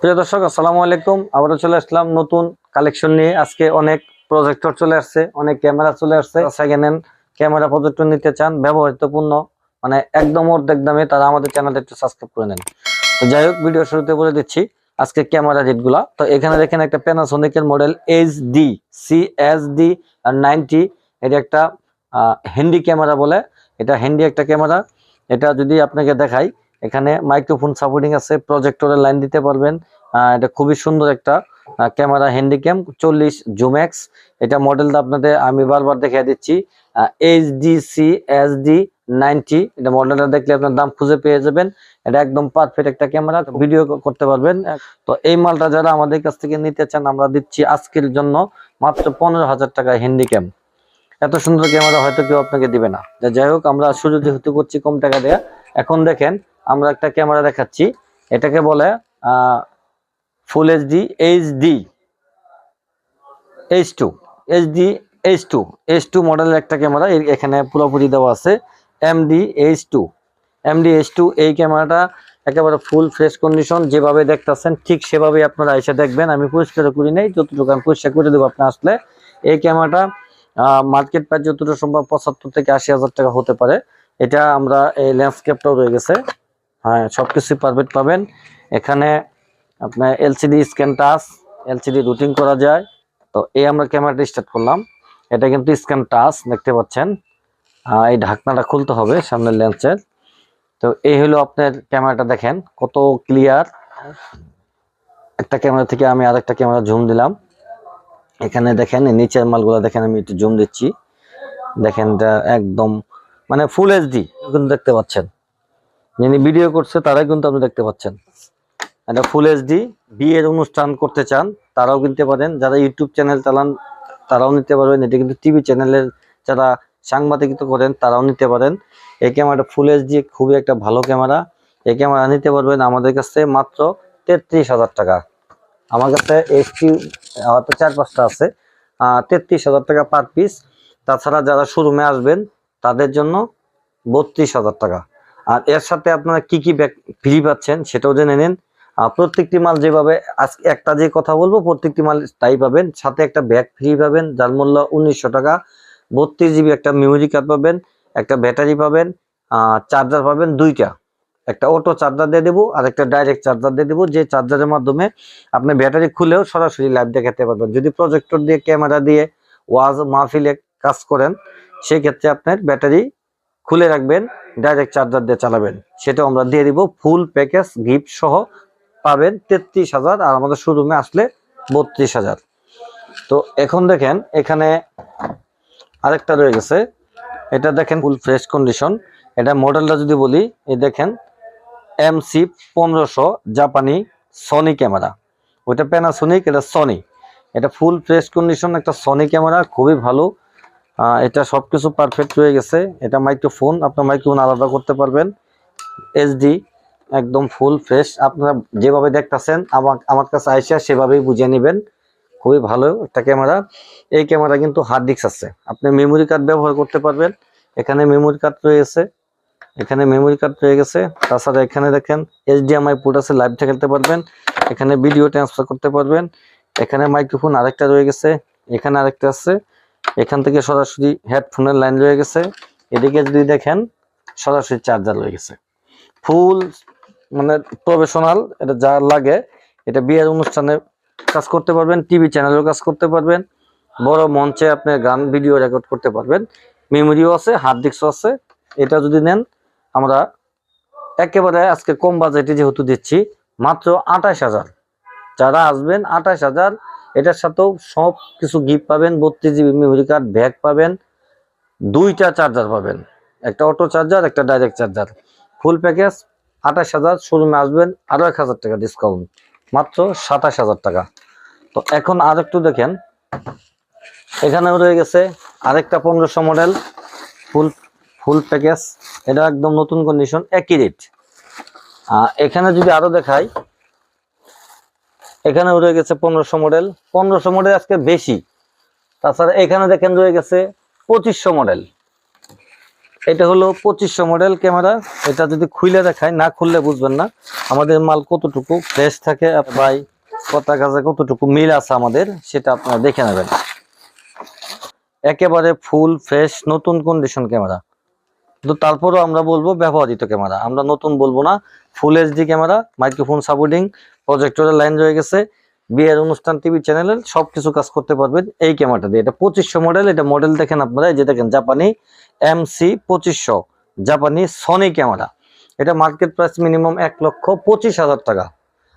প্রিয় দর্শক, আসসালামু আলাইকুম। আবারও চলে আসলাম নতুন কালেকশন নিয়ে। আজকে অনেক প্রজেক্টর চলে আসছে, অনেক ক্যামেরা চলে আসছে। সেকেন্ড ক্যামেরা প্রজেক্টর নিতে চান ব্যবহৃত পণ্য মানে একদম অর্ধেক দামে তারা আমাদের চ্যানেলটা একটু সাবস্ক্রাইব করে নেন। তো যাই হোক ভিডিও শুরুতে বলে দিচ্ছি, আজকে ক্যামেরা রেটগুলা তো এখানে দেখেন একটা প্যানাসোনিকের model H D C S D ninety এটা একটা হ্যান্ডি ক্যামেরা বলে। এটা হ্যান্ডি একটা ক্যামেরা এটা যদি আপনাকে দেখাই এখানে মাইক্রোফোন সাপোর্টিং আছে প্রজেক্টরের লাইন দিতে পারবেন। এটা খুবই সুন্দর একটা ক্যামেরা হ্যান্ডিক্যাম চল্লিশ জুম্যাক্স এটা মডেলটা আপনাদের আমি বারবার দেখিয়ে দিচ্ছি। H D C S D ninety এটা মডেলটা দেখলে আপনার দাম খুঁজে পেয়ে যাবেন। এটা একদম পারফেক্ট একটা ক্যামেরা ভিডিও করতে পারবেন। তো এই মালটা যারা আমাদের কাছ থেকে নিতে চান, আমরা দিচ্ছি আজকের জন্য মাত্র পনেরো হাজার টাকা হ্যান্ডিক্যাম এত সুন্দর ক্যামেরা হয়তো কেউ আপনাকে দিবে না। যাই হোক, আমরা যেহেতু করছি কম টাকা দেয়া, এখন দেখেন আমরা একটা ক্যামেরা দেখাচ্ছি। এটাকে বলে full HD HD H D H two HD H two H two মডেলের একটা ক্যামেরা এখানে পুরোপুরি দেওয়া আছে। MD H two MD H two এই ক্যামেরাটা একেবারে ফুল ফ্রেশ কন্ডিশন যেভাবে দেখতেছেন ঠিক সেভাবে আপনারা এসে দেখবেন। আমি পরিষ্কার করি নাই, যতটুকু আমি পরিষ্কার করে দেবো আপনি আসলে। এই ক্যামেরাটা মার্কেট প্রাইস যতটুকু সম্ভব পঁচাত্তর থেকে আশি হাজার টাকা হতে পারে। এটা আমরা এই ল্যান্ডস্কেপটাও রয়ে গেছে। হ্যাঁ সব সবকিছু পারফেক্ট পাবেন। এখানে আপনার LCD scan touch LCD rotating করা যায়। তো এই আমরা ক্যামেরাটা স্টার্ট করলাম। এটা কিন্তু স্ক্যান টাচ দেখতে পাচ্ছেন। এই ঢাকনাটা খুলতে হবে সামনের লেন্সের তো এই হলো আপনার ক্যামেরাটা দেখেন, কত ক্লিয়ার একটা ক্যামেরা থেকে আমি আরেকটা ক্যামেরা জুম দিলাম। এখানে দেখেন নিচের মালগুলো দেখেন, আমি একটু জুম দিচ্ছি। দেখেন এটা একদম মানে ফুল এইচডি কিন্তু দেখতে পাচ্ছেন। যিনি ভিডিও করছে, তারাই কিন্তু আপনি দেখতে পাচ্ছেন। এটা ফুল এইচডি বিয়ের অনুষ্ঠান করতে চান, তারাও কিনতে পারেন। যারা ইউটিউব চ্যানেল চালান, তারাও নিতে পারবেন। এটা কিন্তু টিভি চ্যানেলের যারা সাংবাদিকতা করেন, তারাও নিতে পারেন। এই ক্যামেরাটা ফুল এইচডি খুবই একটা ভালো ক্যামেরা এই ক্যামেরা নিতে পারবেন আমাদের কাছে মাত্র তেত্রিশ হাজার টাকা। আমার কাছে এইচপি হয়তো চার পাঁচটা আছে। তেত্রিশ হাজার টাকা পার পিস তাছাড়া যারা শোরুমে আসবেন, তাদের জন্য বত্রিশ হাজার টাকা। আর এর সাথে আপনারা কি কি ব্যাগ ফ্রি পাচ্ছেন সেটাও জেনে নিন। প্রত্যেকটি মাল যেভাবে আজকে একটা যে কথা বলব, প্রত্যেকটি মাল তাই পাবেন। সাথে একটা ব্যাগ ফ্রি পাবেন, যার মূল্য উনিশশো টাকা। বত্রিশ জিবি একটা মেমোরি কার্ড পাবেন, একটা ব্যাটারি পাবেন চার্জার পাবেন দুইটা। একটা অটো চার্জার দিয়ে দেবো আর একটা ডাইরেক্ট চার্জার দিয়ে দেবো। যে চার্জারের মাধ্যমে আপনি ব্যাটারি খুলেও সরাসরি লাইভ দেখাতে পারবেন। যদি প্রজেক্টর দিয়ে ক্যামেরা দিয়ে ওয়াজ মাহফিলে কাজ করেন সেই ক্ষেত্রে আপনার ব্যাটারি খুলে রাখবেন ডাইরেক্ট চার্জার দিয়ে চালাবেন। সেটাও আমরা দিয়ে দিব ফুল প্যাকেজ গিফট সহ পাবেন তেত্রিশ হাজার আর আমাদের শোরুমে আসলে বত্রিশ হাজার। তো এখন দেখেন, এখানে আরেকটা রয়ে গেছে। এটা দেখেন ফুল ফ্রেশ কন্ডিশন এটা মডেলটা যদি বলি, এই দেখেন এম সি পনেরোশো জাপানি সনি ক্যামেরা ওইটা প্যানাসোনিক এটা সনি এটা ফুল ফ্রেশ কন্ডিশন একটা সনি ক্যামেরা খুবই ভালো। এটা সবকিছু পারফেক্ট রয়ে গেছে। এটা মাইক্রোফোন আপনার মাইক্রোফোন আলাদা করতে পারবেন। এইচডি একদম ফুল ফ্রেশ আপনারা যেভাবে দেখতাছেন আমার আমার কাছে আইসা সেভাবেই বুঝিয়ে নেবেন। খুবই ভালো একটা ক্যামেরা এই ক্যামেরা কিন্তু হার্ড ডিস্ক আছে। আপনি মেমোরি কার্ড ব্যবহার করতে পারবেন। এখানে মেমোরি কার্ড রয়েছে এখানে মেমোরি কার্ড রয়ে গেছে। তাছাড়া এখানে দেখেন এইচডিএমআই পোর্ট আছে লাইভ খেলতে পারবেন। এখানে ভিডিও ট্রান্সফার করতে পারবেন। এখানে মাইক্রোফোন আরেকটা রয়ে গেছে। এখানে আরেকটা আছে। এখান থেকে সরাসরি হেডফোনের লাইন রয়ে গেছে। এদিকে যদি দেখেন, সরাসরি চার্জার রয়ে গেছে। ফুল মানে প্রফেশনাল, এটা যা লাগে, এটা বিয়ের অনুষ্ঠানে কাজ করতে পারবেন, টিভি চ্যানেলেও কাজ করতে পারবেন, বড় মঞ্চে আপনি গান, ভিডিও রেকর্ড করতে পারবেন। মেমোরিও আছে, হার্ড ডিস্কও আছে। এটা যদি নেন, আমরা একেবারে আজকে কম বাজেটে যেহেতু দিচ্ছি, মাত্র আঠাশ হাজার। যারা আসবেন, আঠাশ হাজার এটার সাথেও সব কিছু গিফট পাবেন, বত্রিশ জিবি মেমোরি কার্ড ব্যাগ পাবেন, দুইটা চার্জার পাবেন। একটা অটো চার্জার একটা ডাইরেক্ট চার্জার ফুল প্যাকেজ আঠাশ হাজার শোরুমে আসবেন আরও এক হাজার টাকা ডিসকাউন্ট মাত্র সাতাশ হাজার টাকা। তো এখন আর একটু দেখেন। এখানেও রয়ে গেছে আরেকটা পনেরোশো মডেল ফুল ফুল প্যাকেজ এটা একদম নতুন কন্ডিশন একই রেট এখানে যদি আরও দেখাই এখানে রয়ে গেছে পনেরোশো মডেল পনেরোশো মডেল আজকে বেশি। তাছাড়া এখানে দেখেন রয়ে গেছে পঁচিশশো মডেল এটা হলো পঁচিশশো মডেল ক্যামেরা এটা যদি খুলে দেখায়, না খুললে বুঝবেন না। আমাদের মাল কতটুকু ফ্রেশ থাকে ভাই কথা কাজে কতটুকু মিল আছে আমাদের, সেটা আপনারা দেখে নেবেন। একেবারে ফুল ফ্রেশ নতুন কন্ডিশন ক্যামেরা কিন্তু তারপরেও আমরা বলব ব্যবহৃত ক্যামেরা আমরা নতুন বলব না full HD camera microphone supporting প্রজেক্টরের line রয়ে গেছে। বিয়ের অনুষ্ঠান টিভি চ্যানেলের সবকিছু কাজ করতে পারবেন এই ক্যামেরাটা দিয়ে। এটা পঁচিশশো মডেল এটা মডেল দেখেন আপনারা যে দেখেন জাপানি এম সি পঁচিশশো জাপানি সনি ক্যামেরা এটা মার্কেট প্রাইস মিনিমাম এক লক্ষ পঁচিশ হাজার টাকা।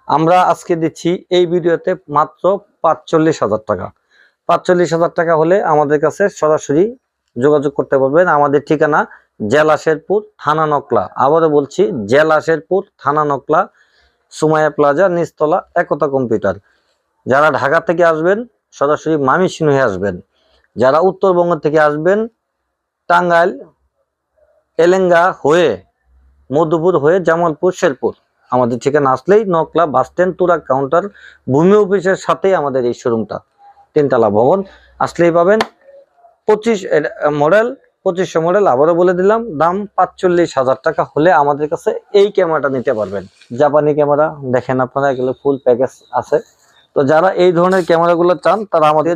আমরা আজকে দিচ্ছি এই ভিডিওতে মাত্র পাঁচচল্লিশ হাজার টাকা। পাঁচচল্লিশ হাজার টাকা হলে আমাদের কাছে সরাসরি যোগাযোগ করতে পারবেন। আমাদের ঠিকানা জেলা শেরপুর, থানা নকলা। আবারও বলছি, জেলা শেরপুর, থানা নকলা। সুমায়া প্লাজা, নিচতলা, একতা কম্পিউটার। যারা ঢাকা থেকে আসবেন, সরাসরি মামিসিং হয়ে আসবেন। যারা উত্তরবঙ্গ থেকে আসবেন, টাঙ্গাইল, এলেঙ্গা হয়ে, মধুপুর হয়ে, জামালপুর, শেরপুর। আমাদের ঠিকানা আসলেই Nakla bus stand Tura counter, ভূমি অফিসের সাথেই আমাদের এই শোরুমটা। তিনতলা ভবন, আসলেই পাবেন। পঁচিশ মডেল পঁচিশশো মডেল আবারও বলে দিলাম, দাম পাঁচচল্লিশ হাজার টাকা হলে আমাদের কাছে এই ক্যামেরাটা নিতে পারবেন। জাপানি ক্যামেরা দেখেন আপনারা এগুলো ফুল প্যাকেজ আছে। তো যারা এই ধরনের ক্যামেরাগুলো চান, তারা আমাদের